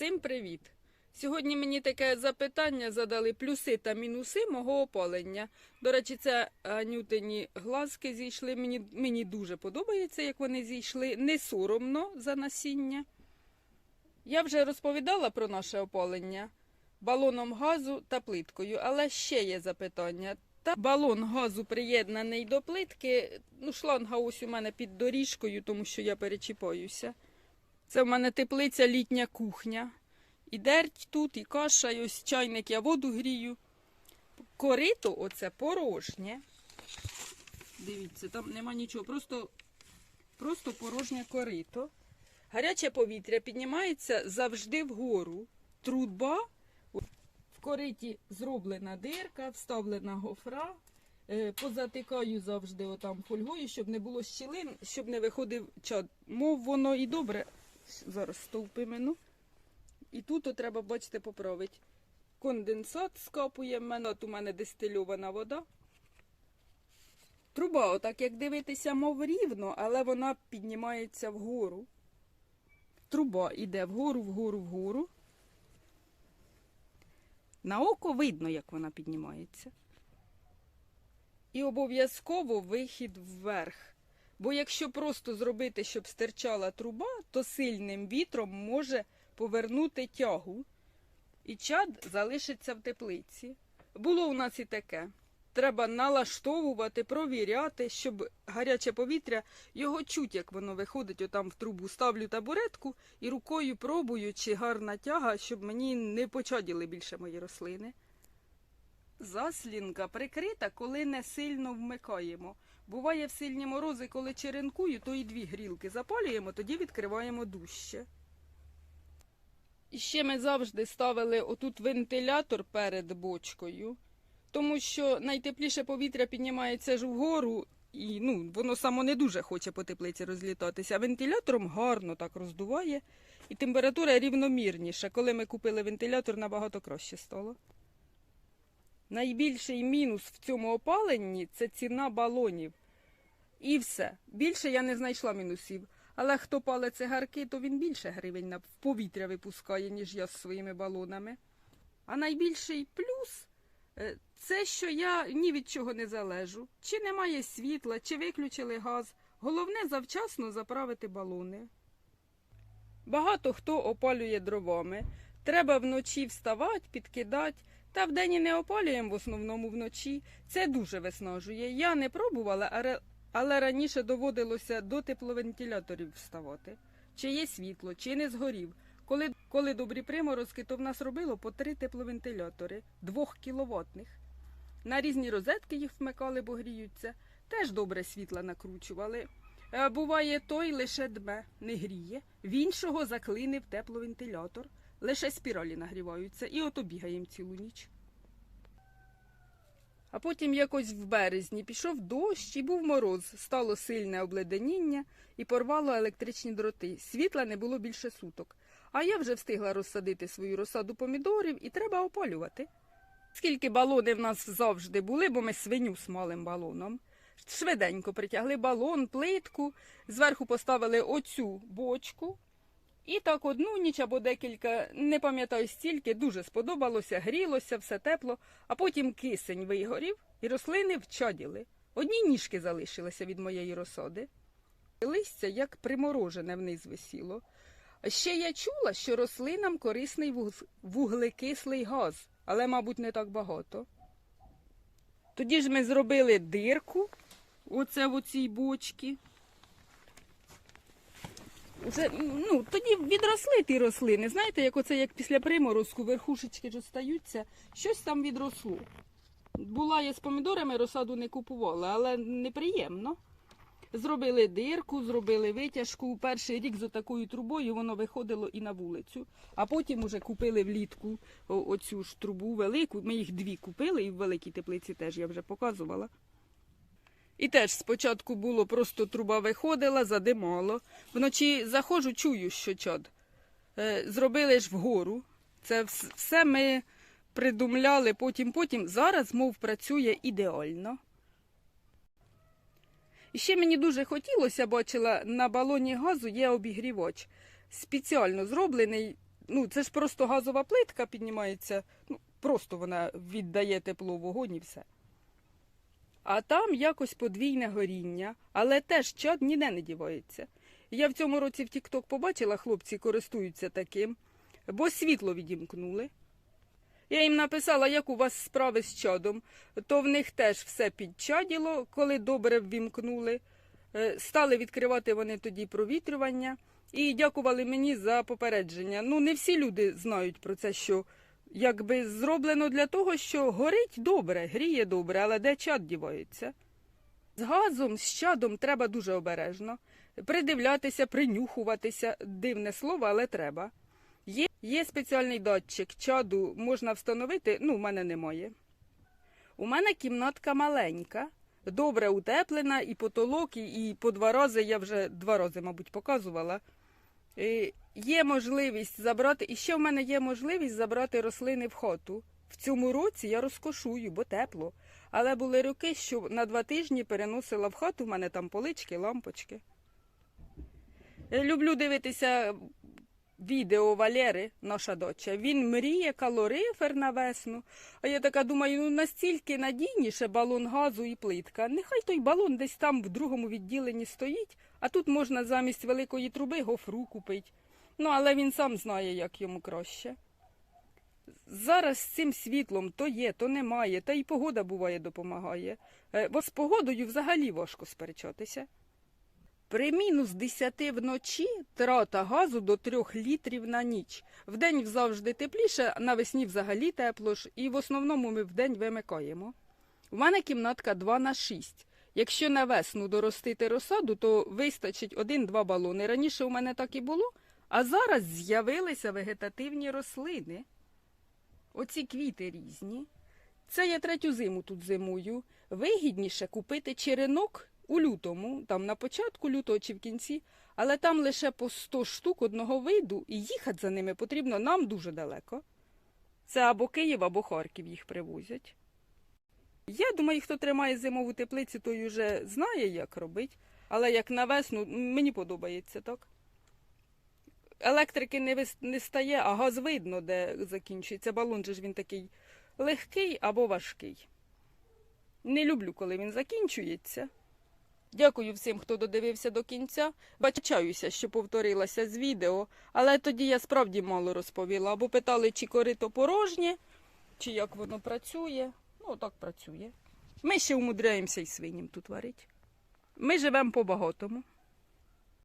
Всім привіт! Сьогодні мені таке запитання задали плюси та мінуси мого опалення. До речі, це анютині глазки зійшли. Мені, мені дуже подобається, як вони зійшли. Не соромно за насіння. Я вже розповідала про наше опалення балоном газу та плиткою, але ще є запитання. Та балон газу приєднаний до плитки. Ну, шланга ось у мене під доріжкою, тому що я перечіпаюся. Це в мене теплиця літня кухня. І дерть тут, і каша, і ось чайник, я воду грію. Корито оце порожнє. Дивіться, там нема нічого, просто, просто порожнє корито. Гаряче повітря піднімається завжди вгору. Труба, в кориті зроблена дирка, вставлена гофра. Е, Позатикаю завжди отам фольгою, щоб не було щілин, щоб не виходив чад. Мов воно і добре. Зараз стовпи мину. І тут от треба, бачите, поправити. Конденсат скапує, мене от у мене дистильована вода. Труба, отак як дивитися, мов рівно, але вона піднімається вгору. Труба йде вгору, вгору, вгору. На око видно, як вона піднімається. І обов'язково вихід вверх. Бо якщо просто зробити, щоб стирчала труба, то сильним вітром може повернути тягу, і чад залишиться в теплиці. Було у нас і таке. Треба налаштовувати, провіряти, щоб гаряче повітря його чуть, як воно виходить отам в трубу. Ставлю табуретку і рукою пробую, чи гарна тяга, щоб мені не почаділи більше мої рослини. Заслінка прикрита, коли не сильно вмикаємо. Буває в сильні морози, коли черенкую, то і дві грілки запалюємо, тоді відкриваємо дужче. І ще ми завжди ставили отут вентилятор перед бочкою, тому що найтепліше повітря піднімається ж вгору, і ну, воно само не дуже хоче по теплиці розлітатися. Вентилятором гарно так роздуває, і температура рівномірніша. Коли ми купили вентилятор, набагато краще стало. Найбільший мінус в цьому опаленні це ціна балонів. І все. Більше я не знайшла мінусів. Але хто пале цигарки, то він більше гривень в повітря випускає, ніж я з своїми балонами. А найбільший плюс е, це, що я ні від чого не залежу. Чи немає світла, чи виключили газ. Головне завчасно заправити балони. Багато хто опалює дровами. Треба вночі вставати, підкидати. Та вдень і не опалюємо в основному вночі. Це дуже виснажує. Я не пробувала, але, раніше доводилося до тепловентиляторів вставати. Чи є світло, чи не згорів. Коли, коли добрі приморозки, то в нас робило по три тепловентилятори, двох кіловатних. На різні розетки їх вмикали, бо гріються. Теж добре світла накручували. Е, Буває, той лише дме, не гріє, в іншого заклинив тепловентилятор. Лише спіралі нагріваються, і ото бігаємо цілу ніч. А потім якось в березні пішов дощ і був мороз, стало сильне обледеніння і порвало електричні дроти. Світла не було більше суток. А я вже встигла розсадити свою розсаду помідорів і треба опалювати. Скільки балони в нас завжди були, бо ми свиню смалим балоном. Швиденько притягли балон, плитку, зверху поставили оцю бочку. І так одну ніч або декілька, не пам'ятаю стільки, дуже сподобалося, грілося, все тепло, а потім кисень вигорів і рослини вчаділи. Одні ніжки залишилися від моєї розсади. Листя як приморожене вниз висіло. Ще я чула, що рослинам корисний вуглекислий газ, але, мабуть, не так багато. Тоді ж ми зробили дирку, оце в оцій бочці. Вже, ну, тоді відросли ті рослини. Знаєте, як оце як після приморозку верхушечки ж остаються, щось там відросло. Була я з помідорами, розсаду не купувала, але неприємно. Зробили дирку, зробили витяжку. Перший рік з такою трубою воно виходило і на вулицю. А потім уже купили влітку оцю ж трубу велику. Ми їх дві купили, і в великій теплиці теж я вже показувала. І теж спочатку було просто труба виходила, задимало. Вночі заходжу, чую, що чад. Е, зробили ж вгору. Це все ми придумляли потім, потім. Зараз, мов, працює ідеально. І ще мені дуже хотілося, бачила, на балоні газу є обігрівач. Спеціально зроблений Ну, це ж просто газова плитка піднімається, ну, просто вона віддає тепло вогонь і все. А там якось подвійне горіння, але теж чад ніде не дівається. Я в цьому році в Тік-Ток побачила, хлопці користуються таким, бо світло відімкнули. Я їм написала, як у вас справи з чадом, то в них теж все підчаділо, коли добре ввімкнули. Е, Стали відкривати вони тоді провітрювання і дякували мені за попередження. Ну, не всі люди знають про це, що якби зроблено для того, що горить добре, гріє добре, але де чад дівається. З газом, з чадом треба дуже обережно. Придивлятися, принюхуватися, дивне слово, але треба. Є, є спеціальний датчик чаду, можна встановити, ну, в мене немає. У мене кімнатка маленька, добре утеплена, і потолок, і, і по два рази, я вже два рази, мабуть, показувала. Е, Є можливість забрати, і ще в мене є можливість забрати рослини в хату. В цьому році я розкошую, бо тепло. Але були роки, що на два тижні переносила в хату, в мене там полички, лампочки. Е, Люблю дивитися відео Валери, наша доча. Він мріє калорифер на весну. А я така думаю, ну настільки надійніше балон газу і плитка. Нехай той балон десь там в другому відділенні стоїть, а тут можна замість великої труби гофру купити. Ну, але він сам знає, як йому краще. Зараз з цим світлом то є, то немає, та й погода буває допомагає. Е, Бо з погодою взагалі важко сперечатися. При мінус 10 вночі трата газу до 3 літрів на ніч. Вдень завжди тепліше, навесні взагалі тепло ж, і в основному ми вдень вимикаємо. У мене кімнатка 2 на 6. Якщо на весну доростити розсаду, то вистачить один-два балони. Раніше у мене так і було, а зараз з'явилися вегетативні рослини. Оці квіти різні. Це я третю зиму тут зимую. Вигідніше купити черенок у лютому, там на початку лютого чи в кінці, але там лише по 100 штук одного виду, і їхати за ними потрібно нам дуже далеко. Це або Київ, або Харків їх привозять. Я думаю, хто тримає зимову теплицю, той уже знає, як робити. Але як на весну, мені подобається так. Електрики не, вис- не стає, а газ видно, де закінчується. Балон же ж він такий легкий або важкий. Не люблю, коли він закінчується. Дякую всім, хто додивився до кінця. Бачаюся, що повторилася з відео, але тоді я справді мало розповіла. Або питали, чи корито порожнє, чи як воно працює. Ну, так працює. Ми ще умудряємося і свиням тут варити. Ми живемо по-багатому.